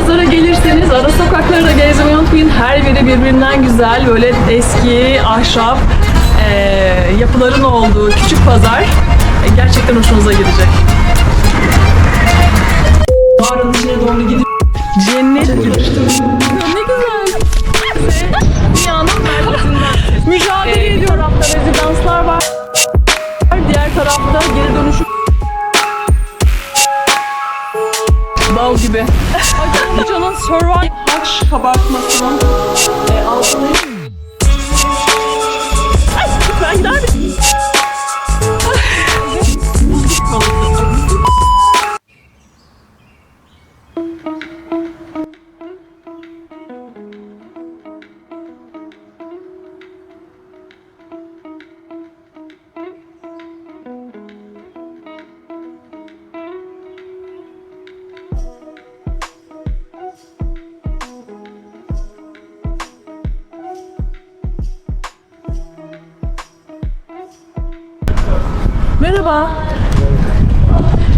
pazara gelirseniz ara sokakları da gezmeyi unutmayın. Her biri birbirinden güzel böyle eski ahşap eee, yapıların olduğu küçük pazar e, gerçekten hoşunuza gidecek. Mağaranın içine doğru gidip cennet. Ne güzel. Dünyanın merkezinden. Mücadele ediyor. Bal gibi. Hoca'nın Survive haç kabartmasının e, altını... Merhaba.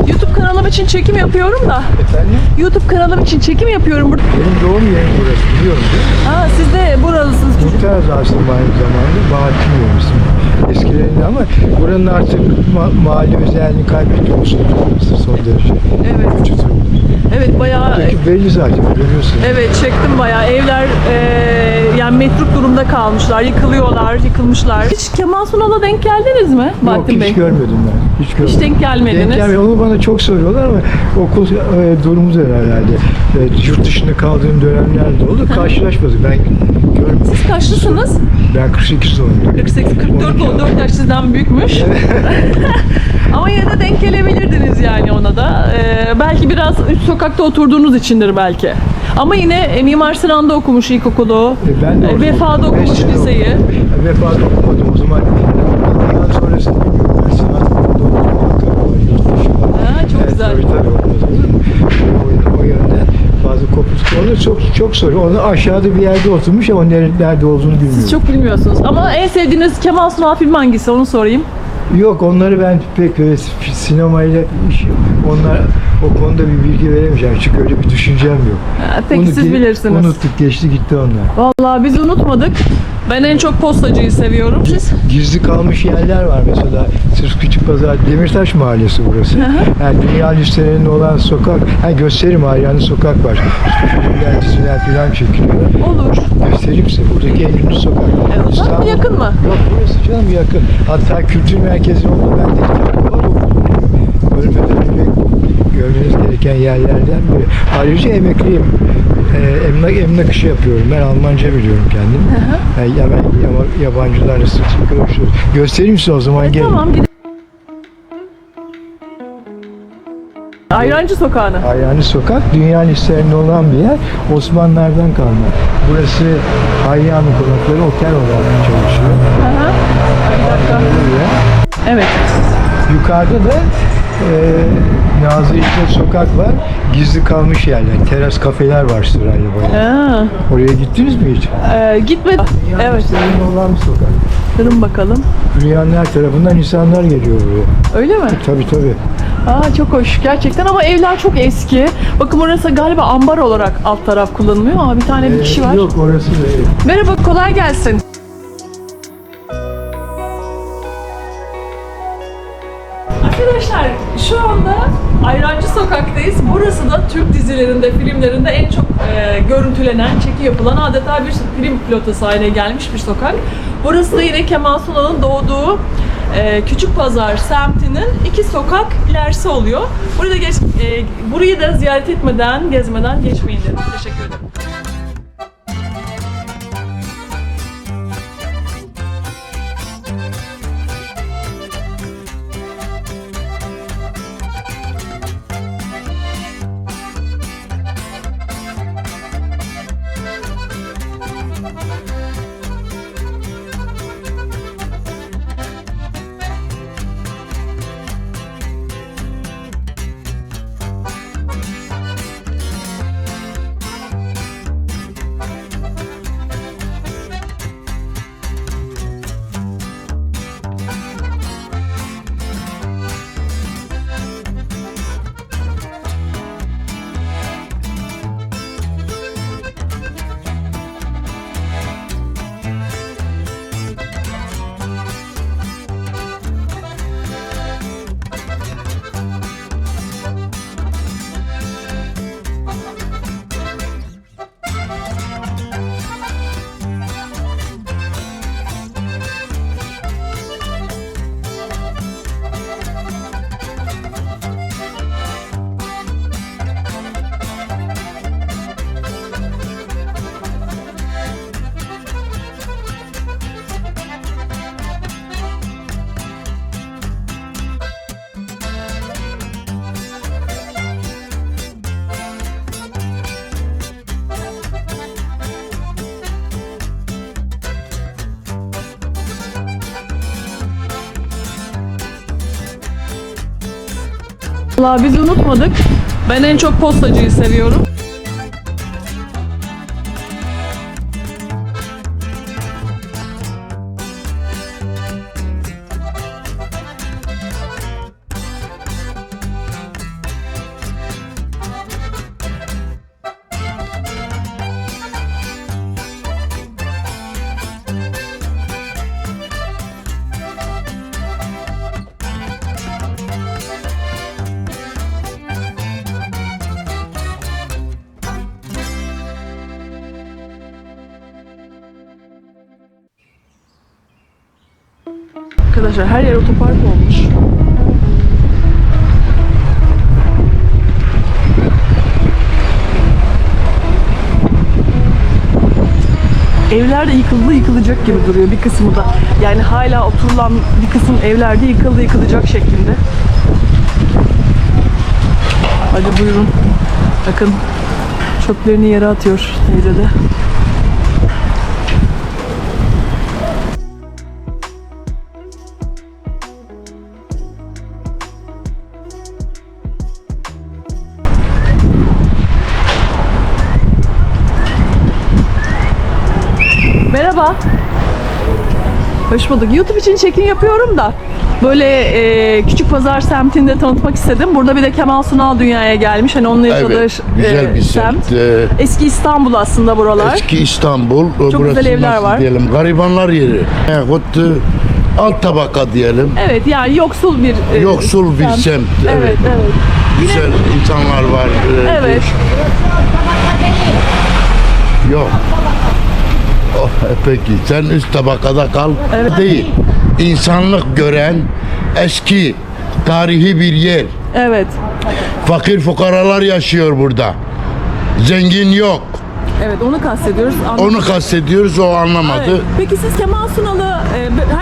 YouTube kanalım için çekim yapıyorum da. Efendim? YouTube kanalım için çekim yapıyorum. Bur- Benim doğum yerim burası biliyorum değil mi? Ha siz de buralısınız. Muhtarız aslında aynı zamanda. Bahattin yerim ismi. Eskilerinde ama buranın artık ma- mahalle özelliğini kaybetti olsun. Son derece. Evet. Kötü. Evet bayağı Peki belli zaten görüyorsun. Evet çektim bayağı. Evler e, yani metruk durumda kalmışlar. Yıkılıyorlar, yıkılmışlar. Hiç Kemal Sunal'a denk geldiniz mi Yok Bahattin hiç Bey? görmedim ben. Hiç görmedim. Hiç denk gelmediniz. Denk gelmedim. Onu bana çok soruyorlar ama okul e, durumumuz herhalde. E, yurt dışında kaldığım dönemler de oldu. Karşılaşmadık. Ben görmedim. Siz kaçlısınız? Ben 48 doğumluyum. 48, 44, 14 yaş sizden büyükmüş. Ama yine de denk gelebilirdiniz yani ona da. Ee, belki biraz üst sokakta oturduğunuz içindir belki. Ama yine e, Mimar Sinan'da okumuş ilkokulu. E, ben de e, orada Vefa'da okudum. Beş okumuş sene liseyi. okudum. E, Vefa'da okumadım o zaman. Ondan sonrasını bilmiyorum. Ben Sinan'da okudum. Ankara var, yurt dışı var. Ha, çok güzel. Tabii tabii? O, o yönden bazı kopukluk. Onu çok çok soruyor. Onu aşağıda bir yerde oturmuş ama nerede, nerede olduğunu bilmiyorum. Siz çok bilmiyorsunuz. Ama en sevdiğiniz Kemal Sunal film hangisi onu sorayım. Yok onları ben pek böyle sinemayla iş- onlar o konuda bir bilgi veremeyeceğim çünkü öyle bir düşüncem yok. Ha, Peki Onu siz ge- bilirsiniz. Unuttuk geçti gitti onlar. Vallahi biz unutmadık. Ben en çok postacıyı seviyorum. Siz? Gizli kalmış yerler var mesela. Sırf Küçük Pazar, Demirtaş Mahallesi burası. Yani dünya listelerinde olan sokak, ha gösterim Maryani sokak var. Filmler, diziler falan çekiliyor. Olur. Göstereyim size. Buradaki en ünlü sokak. E, İstanbul- yakın mı? Yok burası canım yakın. Hatta kültür merkezi oldu. Ben de kitap var. Ölmeden önce görmeniz gereken yerlerden biri. Ayrıca emekliyim. Ee, emlak, emlak işi yapıyorum. Ben Almanca biliyorum kendim. Yani ya ben yabancılarla sık sık görüşüyoruz. Göstereyim size o zaman E, gelin. tamam gidelim. Ayrancı Sokağı'na. Hayyani Sokak dünya listelerinde olan bir yer. Osmanlılardan kalma. Burası Hayyani konakları otel olarak çalışıyor. Hı hı. Bir dakika. Böyle. Evet. Yukarıda da e, Nazır İzzet Sokak var. Gizli kalmış yerler. Teras kafeler var sırayla bayağı. Ha, Oraya gittiniz mi hiç? e, gitmedi. Evet. Listelerinde olan bir sokak. Durun bakalım. Dünyanın her tarafından insanlar geliyor buraya. Öyle mi? Tabii tabii. Aa çok hoş gerçekten ama evler çok eski. Bakın orası galiba ambar olarak alt taraf kullanılıyor ama bir tane bir kişi Ee, var. Yok orası da. Merhaba kolay gelsin. Arkadaşlar şu anda Ayrancı Sokak'tayız. Burası da Türk dizilerinde, filmlerinde en çok e, görüntülenen, çeki yapılan adeta bir film pilotası haline gelmiş bir sokak. Burası da yine Kemal Sunal'ın doğduğu e, Küçük Pazar semtinin iki sokak ilerisi oluyor. Burayı da, geç, e, burayı da ziyaret etmeden, gezmeden geçmeyin dedim. Teşekkür ederim. Valla biz unutmadık. Ben en çok postacıyı seviyorum. Arkadaşlar her yer otopark olmuş. Evler de yıkıldı yıkılacak gibi duruyor bir kısmı da. Yani hala oturulan bir kısım evlerde yıkıldı yıkılacak şeklinde. Hadi buyurun. Bakın çöplerini yere atıyor teyze de. Hoş bulduk. YouTube için çekim yapıyorum da böyle e, küçük pazar semtinde tanıtmak istedim. Burada bir de Kemal Sunal dünyaya gelmiş. Hani onun yaşadığı Evet, güzel e, bir semt. Ee, Eski İstanbul aslında buralar. eski İstanbul. Çok güzel evler var. Diyelim, garibanlar yeri. Yahut e, alt tabaka diyelim. Evet yani yoksul bir e, Yoksul bir semt, Evet, evet. evet. Güzel insanlar var. e, Evet. Yok. Oh, peki sen üst tabakada kal. Evet. Değil. İnsanlık gören eski tarihi bir yer. Evet. Fakir fukaralar yaşıyor burada. Zengin yok. Evet onu kastediyoruz. Anladım. Onu kastediyoruz o anlamadı. Evet. Peki siz Kemal Sunal'ı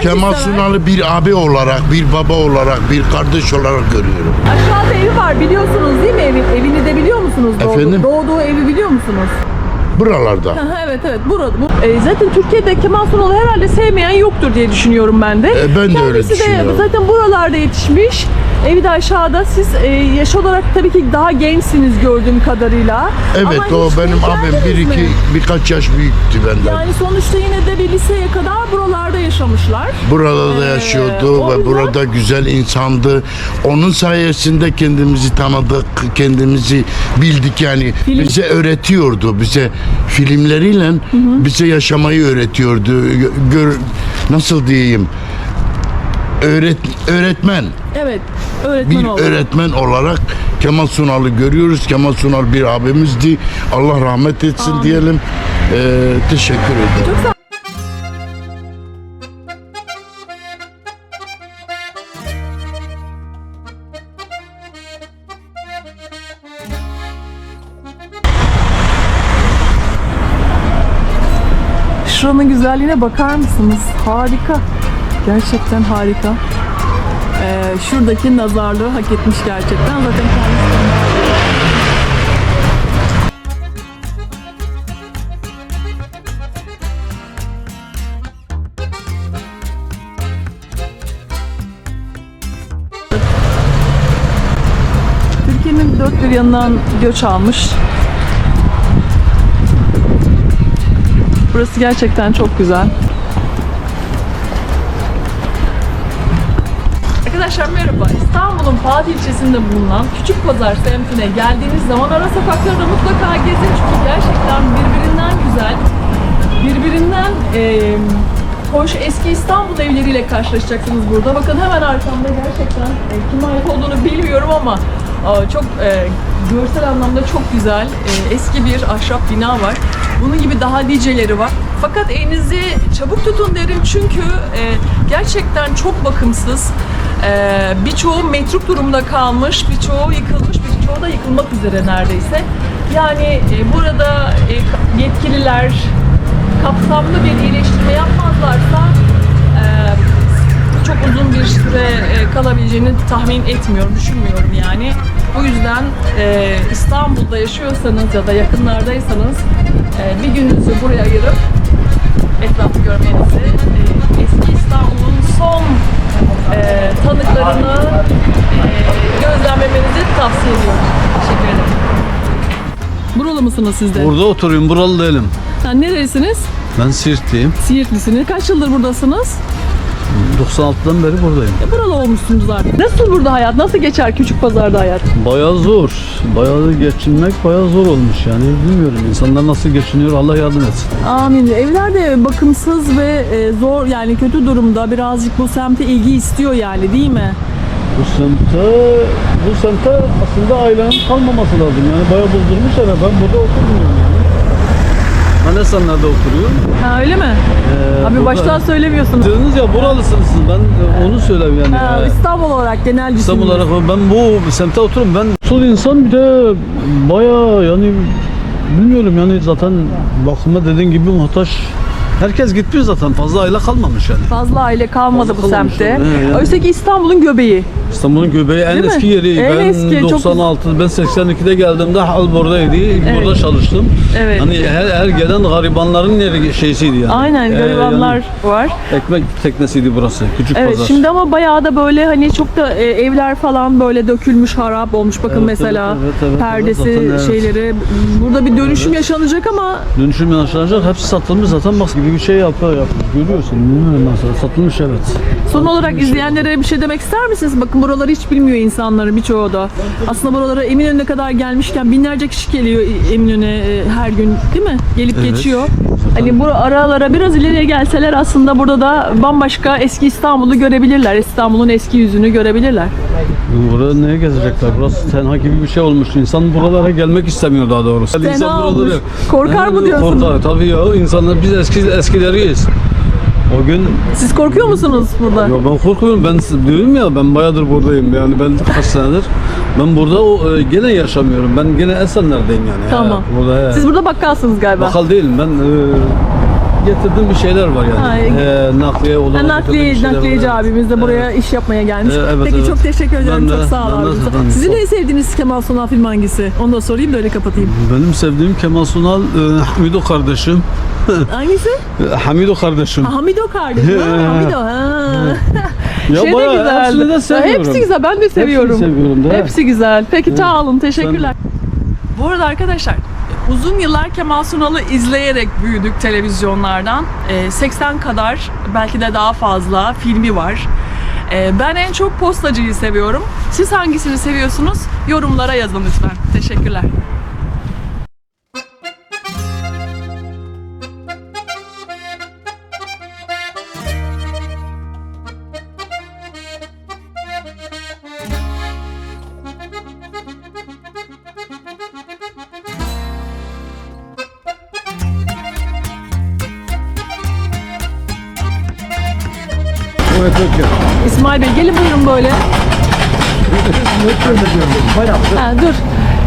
e, Kemal sever. Sunal'ı bir abi olarak, bir baba olarak, bir kardeş olarak görüyorum. Aşağıda evi var biliyorsunuz değil mi? Evi, evini de biliyor musunuz? Doğdu- Efendim? Doğduğu evi biliyor musunuz? Buralarda. Evet evet burada. Bu, e, zaten Türkiye'de Kemal Sunal'ı herhalde sevmeyen yoktur diye düşünüyorum ben de. E, ben de öyle Kendisi düşünüyorum. zaten buralarda yetişmiş. Evi de aşağıda. Siz e, yaş olarak tabii ki daha gençsiniz gördüğüm kadarıyla. Evet Ama o hiç benim denk abim geldiniz bir mi? iki birkaç yaş büyüktü benden. Yani sonuçta yine de bir liseye kadar buralarda yaşamışlar. Burada da Ee, yaşıyordu o ve yüzden- burada güzel insandı. Onun sayesinde kendimizi tanıdık, kendimizi bildik yani. Film- Bize öğretiyordu. Bize filmleriyle bize yaşamayı öğretiyordu. Gö- Gör, nasıl diyeyim? Öğret, öğretmen. Evet. Öğretmen bir oldu. öğretmen olarak Kemal Sunal'ı görüyoruz. Kemal Sunal bir abimizdi. Allah rahmet etsin Amin. diyelim. Ee, teşekkür ederim. Çok sağ Şuranın güzelliğine bakar mısınız? Harika. Gerçekten harika. Ee, şuradaki nazarlığı hak etmiş gerçekten. Zaten kendisi Türkiye'nin dört bir yanından göç almış. Burası gerçekten çok güzel. Arkadaşlar merhaba. İstanbul'un Fatih ilçesinde bulunan Küçük Pazar semtine geldiğiniz zaman ara sokaklarda mutlaka gezin çünkü gerçekten birbirinden güzel, birbirinden eee hoş eski İstanbul evleriyle karşılaşacaksınız burada. Bakın hemen arkamda gerçekten e, kime ait olduğunu bilmiyorum ama aa, çok e, görsel anlamda çok güzel e, eski bir ahşap bina var. Bunun gibi daha niceleri var. Fakat elinizi çabuk tutun derim çünkü e, gerçekten çok bakımsız. E, birçoğu metruk durumda kalmış, birçoğu yıkılmış, birçoğu da yıkılmak üzere neredeyse. Yani e, burada e, yetkililer kapsamlı bir iyileştirme yapmazlarsa e, çok uzun bir süre e, kalabileceğini tahmin etmiyorum, düşünmüyorum yani. O yüzden e, İstanbul'da yaşıyorsanız ya da yakınlardaysanız e, bir gününüzü buraya ayırıp etrafı görmenizi, e, eski İstanbul'un son e, tanıklarını e, gözlemlemenizi tavsiye ediyorum. Teşekkür ederim. Buralı mısınız siz de? Burada oturuyorum, buralı değilim. Ha, nerelisiniz? Ben Siirtliyim. Siirtlisiniz. Kaç yıldır buradasınız? 96'dan beri buradayım. E, buralı olmuşsunuz artık. Nasıl burada hayat? Nasıl geçer küçük pazarda hayat? Bayağı zor. Bayağı geçinmek bayağı zor olmuş yani. Bilmiyorum insanlar nasıl geçiniyor Allah yardım etsin. Amin. Evler de bakımsız ve e, zor yani kötü durumda. Birazcık bu semte ilgi istiyor yani değil mi? Bu semte, bu semte aslında ailenin kalmaması lazım yani bayağı bozdurmuşlar. ya. Ben burada oturmuyorum yani. Ben Esenler'de oturuyorum. Ha öyle mi? Ee, Abi burada- baştan söylemiyorsunuz. Dediniz ya buralısınız siz. Ben e, onu söyleyeyim yani. Ha, Ee, İstanbul olarak genel İstanbul olarak ben bu semte oturuyorum. Ben sol insan bir de bayağı yani bilmiyorum yani zaten bakıma dediğin gibi muhtaç. Herkes gitmiş zaten fazla aile kalmamış yani. Fazla aile kalmadı Fazla bu kalmamış semtte. he, yani. Oysa ki İstanbul'un göbeği. İstanbul'un göbeği en Değil mi? eski yeri. En ben eski, çok 96, ben 82'de geldiğimde hal buradaydı. İlk Evet. burada çalıştım. Evet. Hani her, her gelen garibanların yeri şeysiydi yani. Aynen Ee, garibanlar yani var. ekmek teknesiydi burası. Küçük Evet pazar. şimdi ama bayağı da böyle hani çok da e, evler falan böyle dökülmüş harap olmuş bakın Evet, mesela evet, evet, evet, perdesi zaten evet. şeyleri burada bir dönüşüm yaşanacak ama Dönüşüm yaşanacak. Hepsi satılmış zaten bak gibi bir şey yapıyor yapmış. Görüyorsun bilmiyorum. Satılmış evet. Son olarak izleyenlere bir şey demek ister misiniz? Bakın buraları hiç bilmiyor insanların birçoğu da. Aslında buralara Eminönü'ne kadar gelmişken binlerce kişi geliyor Eminönü'ne e, her gün değil mi? Gelip Evet. geçiyor. Hani bu aralara biraz ileriye gelseler aslında burada da bambaşka eski İstanbul'u görebilirler. İstanbul'un eski yüzünü görebilirler. Burada neye gezecekler? Burası tenha gibi bir şey olmuş. İnsan buralara gelmek istemiyor daha doğrusu. Tenha İnsan olmuş. Korkar mı Evet, diyorsunuz? Korkar tabii ya. İnsanlar biz eski eskileriyiz. O gün Siz korkuyor musunuz burada? ya ben korkuyorum. Ben diyorum ya ben bayağıdır buradayım. Yani ben kaç senedir. Ben burada o e, gene yaşamıyorum. Ben gene Esenler'deyim yani. Tamam. He, burada he. Siz burada bakkalsınız galiba. Bakal değilim. Ben e, getirdiğim bir şeyler var yani. Ha, E, nakliye Ha, olarak. nakliye, nakliyeci var. abimiz de buraya iş yapmaya gelmiş. Ee, evet, Peki evet. çok teşekkür ederim. Ben de- çok sağ ol ben de abi. zaten Sizin en sevdiğiniz Kemal Sunal film hangisi? Onu da sorayım da öyle kapatayım. Benim sevdiğim Kemal Sunal, e, Hamido kardeşim. Hangisi? Hamido kardeşim. Ha, Hamido kardeşim. Ha, Hamido. Ha. Ya şey de güzel. hepsini de Ha, seviyorum. Hepsi güzel. Ben de seviyorum. seviyorum da. Hepsi güzel. Peki sağ olun. Teşekkürler. Bu arada arkadaşlar uzun yıllar Kemal Sunal'ı izleyerek büyüdük televizyonlardan. Ee, 80 kadar belki de daha fazla filmi var. Ee, ben en çok postacıyı seviyorum. Siz hangisini seviyorsunuz? Yorumlara yazın lütfen. Teşekkürler. İsmail Bey gelin buyurun böyle. Ha, dur.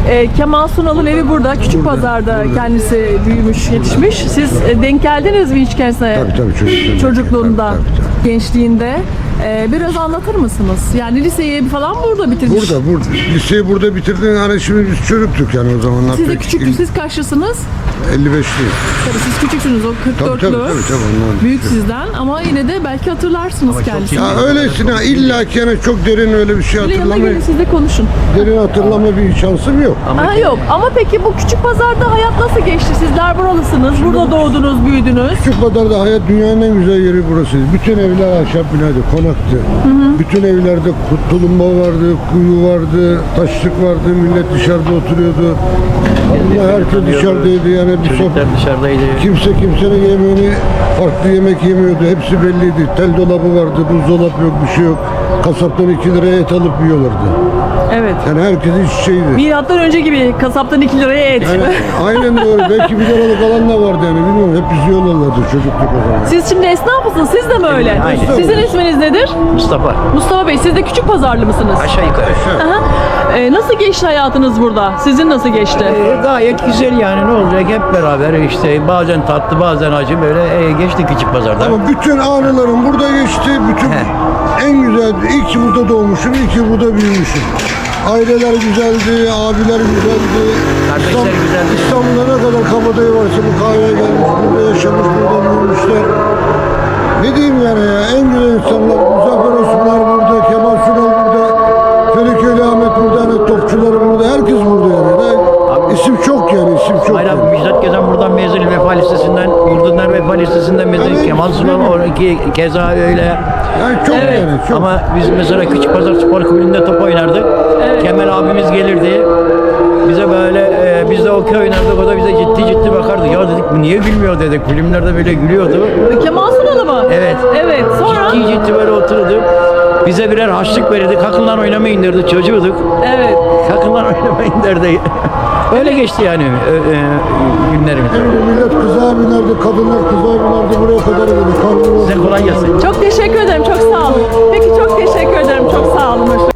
Ee, Kemal Sunal'ın evi burada. Küçük Pazar'da kendisi büyümüş, yetişmiş. Siz e, denk geldiniz mi hiç kendisine? Tabii tabii çocukluğunda. Çocukluğunda, Tabii, tabii, gençliğinde. Ee, biraz anlatır mısınız? Yani liseyi falan burada bitirmiş. Burada, burada. Liseyi burada bitirdin. Hani şimdi biz çocuktuk yani o zamanlar. Siz de Pek küçük, siz kaçlısınız? 55'li. Tabii siz küçüksünüz, o Tabii 44'lü. tabii tabii. tabii ondan. Büyük sizden ama yine de belki hatırlarsınız kendisini. Ya öylesine illa ki yani çok derin öyle bir şey Şöyle yanına hatırlama, gelin siz de konuşun. derin hatırlama bir şansım yok. Ha yok ama peki bu küçük pazarda hayat nasıl geçti? Sizler buralısınız, burada doğdunuz, büyüdünüz. Küçük Pazar'da hayat dünyanın en güzel yeri burası. Bütün evler ahşap binaydı, konaktı. Bütün evlerde tulumba vardı, kuyu vardı, taşlık vardı, millet dışarıda oturuyordu. Allah herkes dışarıdaydı yani bir sohbet. dışarıdaydı. Kimse kimsenin yemeğini farklı yemek yemiyordu. Hepsi belliydi. Tel dolabı vardı, buzdolabı yok, bir şey yok. Kasaptan 2 liraya et alıp yiyorlardı. Evet. Yani herkes iç şeydi. Milattan önce gibi kasaptan 2 liraya et. Yani aynen doğru. Belki bir liralık alan da vardı yani bilmiyorum. Hep biz yiyorlardı çocukluk o zaman. Siz şimdi esnaf mısınız? Siz de mi öyle? Aynen. Sizin isminiz nedir? Mustafa Mustafa Bey, siz de küçük pazarlı mısınız? aşağı yukarı. Aha. Ee, nasıl geçti hayatınız burada? Sizin nasıl geçti? Ee, gayet güzel yani ne olacak hep beraber işte bazen tatlı bazen acı böyle e, geçti küçük pazarda. Ama bütün anılarım burada geçti. Bütün He. en güzel, ki burada doğmuşum, ki burada büyümüşüm. Aileler güzeldi, abiler güzeldi. Kardeşler İstanbul- güzeldi. İstanbul'da ne kadar kabadayı varsa bu kahveye gelmiş, burada yaşamış, burada büyümüşler. Ne diyeyim yani ya, en güzel insanlar, Muzaffer Osmanlar burada, Kemal Sunal burada, Feriköylü Bak burada hani topçuları burada, herkes burada yani. Abi, isim çok yani, isim çok. Hayır abi Müjdat Gezen buradan mezun vefa listesinden, Yurdunlar vefa listesinden mezun. Evet, Kemal Sunal ki keza öyle. Yani çok evet. yani, çok. Ama biz mesela Küçük Pazar Spor Kulübü'nde top oynardık. Evet. Kemal abimiz gelirdi. Bize böyle, e, biz de okey oynardık, o da bize ciddi ciddi bakardı. Ya dedik, niye gülmüyor dedik, filmlerde böyle gülüyordu. Kemal Sunal'ı mı? Evet. Evet, sonra? Ciddi ciddi böyle oturdu. Bize birer haçlık verirdi. Kakınlar oynamayın derdi. Çocuğuduk. Evet. Kakınlar oynamayın derdi. Öyle geçti yani e, e, günlerimiz. Şimdi millet kızağa binerdi, kadınlar kızağa binerdi buraya kadar geldi. Size kolay gelsin. Çok teşekkür ederim. Çok sağ olun. Peki çok teşekkür ederim. Çok sağ olun.